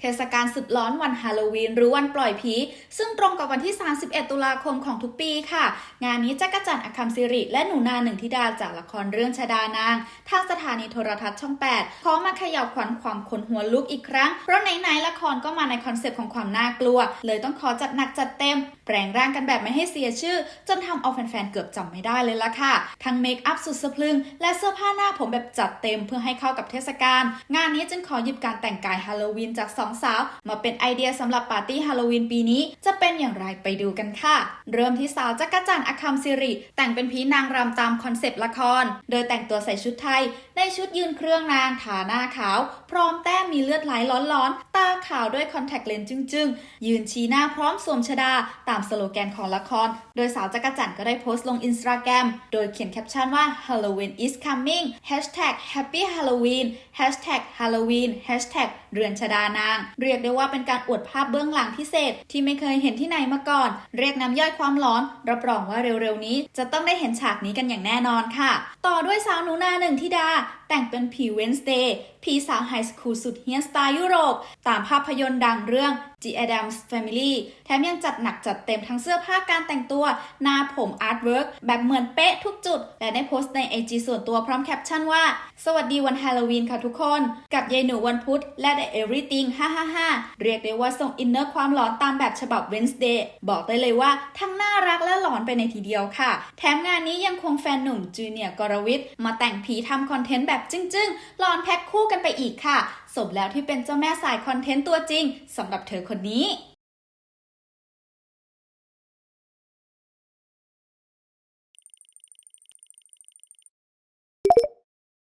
เทศกาลสุดร้อนวันฮาโลวีนหรือวันปล่อยผี ซึ่งตรงกับวันที่ 31 ตุลาคมของทุกปีค่ะ งานนี้จักรจันทร์อคัมซิริ และหนูนาหนึ่งธิดาจากละครเรื่องชดานาง ทางสถานีโทรทัศน์ช่อง 8 ขอมาเขย่าขวัญความขนหัวลุกอีกครั้ง เพราะไหนๆละครก็มาในคอนเซปต์ของความน่ากลัว เลยต้องขอจัดหนักจัดเต็ม แปลงร่างกันแบบไม่ให้เสียชื่อ จนทำเอาแฟนๆเกือบจำไม่ได้เลยละค่ะ ทั้งเมคอัพสุดสะพรึงและเสื้อผ้าหน้าผมแบบจัดเต็มเพื่อให้เข้ากับเทศกาลงานนี้จึงขอหยิบการแต่งกายฮาโลวีนจากสองสาว มาเป็นไอเดียสำหรับปาร์ตี้ฮาโลวีนปีนี้จะเป็นอย่างไรไปดูกันค่ะ เริ่มที่สาวจักรจันทร์อคัมซิริ แต่งเป็นผีนางรำตามคอนเซปต์ละคร โดยแต่งตัวใส่ชุดไทย ในชุดยืนเครื่องนางฐาหน้าขาว พร้อมแต้ มีเลือดไหลร้อนๆ ตาขาวด้วยคอนแทคเลนส์จึ้งๆ ยืนชี้หน้าพร้อมสวมชดา ตามสโลแกนของละคร โดยสาวจักรจันทร์ก็ได้โพสต์ลงอินสตาแกรมโดยเขียนแคปชั่นว่า Halloween is coming hashtag Happy Halloween hashtag Halloween hashtag เรือนชดานาง เรียกได้ว่าเป็นการอวดภาพเบื้องหลังพิเศษ ที่ไม่เคยเห็นที่ไหนมาก่อน เรียกน้ำย่อยความร้อน รับรองว่าเร็วๆนี้ จะต้องได้เห็นฉากนี้กันอย่างแน่นอนค่ะ ต่อด้วยสาวหนูนาหนึ่งธิดา แต่งเป็นผีเวนสเดย์ผีสาวไฮสคูลสุดเฮียนสไตล์ยุโรป ตามภาพยนตร์ดังเรื่อง The Addams Family แถมยังจัดหนักจัดเต็มทั้งเสื้อผ้าการแต่งตัว หน้าผมอาร์ตเวิร์กแบบเหมือนเป๊ะทุกจุด และได้โพสต์ใน IG ส่วนตัวพร้อมแคปชั่นว่า สวัสดีวันฮาโลวีนค่ะทุกคน กับยายหนูวันพุธ และ The Everything 555 เรียกได้ว่าส่งอินเนอร์ความหลอนตามแบบฉบับ Wednesday บอกได้เลยว่าทั้งน่ารักและหลอนไปในทีเดียวค่ะ แถมงานนี้ยังคงแฟนหนุ่มจูเนียร์กรวิทย์มาแต่งผีทำคอนเทนต์แบบจึ้งๆหลอนแพ็คคู่กันไปอีกค่ะสมแล้วที่เป็นเจ้าแม่สายคอนเทนต์ตัวจริงสำหรับเธอคนนี้